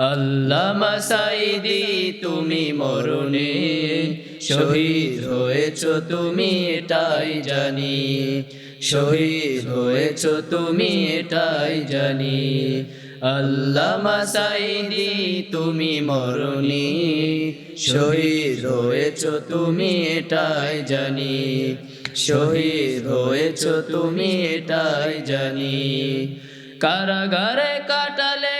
আল্লামা তুমি মরণে শহীদ হয়েছ তুমি এটাই জানি। শহীদ হয়েছ তুমি এটাই জানি। আল্লামা সাইদি তুমি মরণি শহীদ হয়েছ তুমি এটাই জানি। শহীদ হয়েছ তুমি এটাই জানি। কারাগারে কাটালে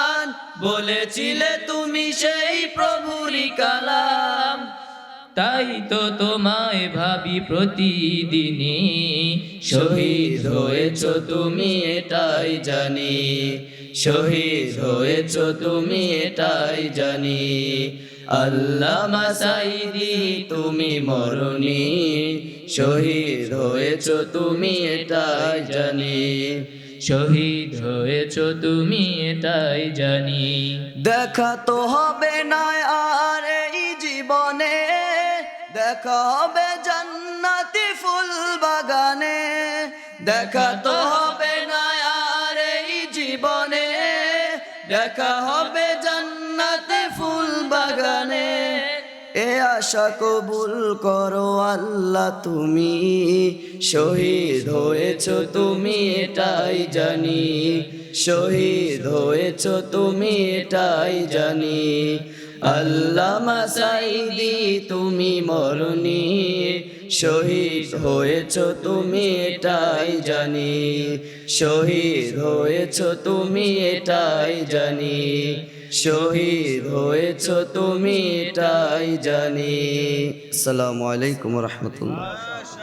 বলেছিলে তুমি সেই প্রভুরি কালাম। তাই তো তোমায় ভাবি প্রতিদিনই। শহীদ হয়েছ তুমি, এটাই জানি। শহীদ হয়েছ তুমি, এটাই জানি। আল্লামা সাইদি তুমি মরণি। শহীদ হয়েছ তুমি, এটাই জানি। শহীদ হয়েছ তুমি তাই জানি। দেখা তো হবে না আর এই জীবনে, দেখা হবে জান্নাতি ফুল বাগানে। দেখা তো হবে না আর এই জীবনে, দেখা হবে জান্নাতি ফুল বাগানে। এ আশা কবুল করো আল্লাহ, তুমি শহীদ হয়েছ, তুমি এটাই জানি। শহীদ হয়েছ, তুমি এটাই জানি। আল্লাহ মাসাইদি তুমি মরণি। শহীদ হয়েছ তুমি এটাই জানি। শহীদ হয়েছ তুমি এটাই জানি। শহীদ হয়েছ তুমি এটাই জানি। আসসালামু আলাইকুম রহমতুল্লাহ।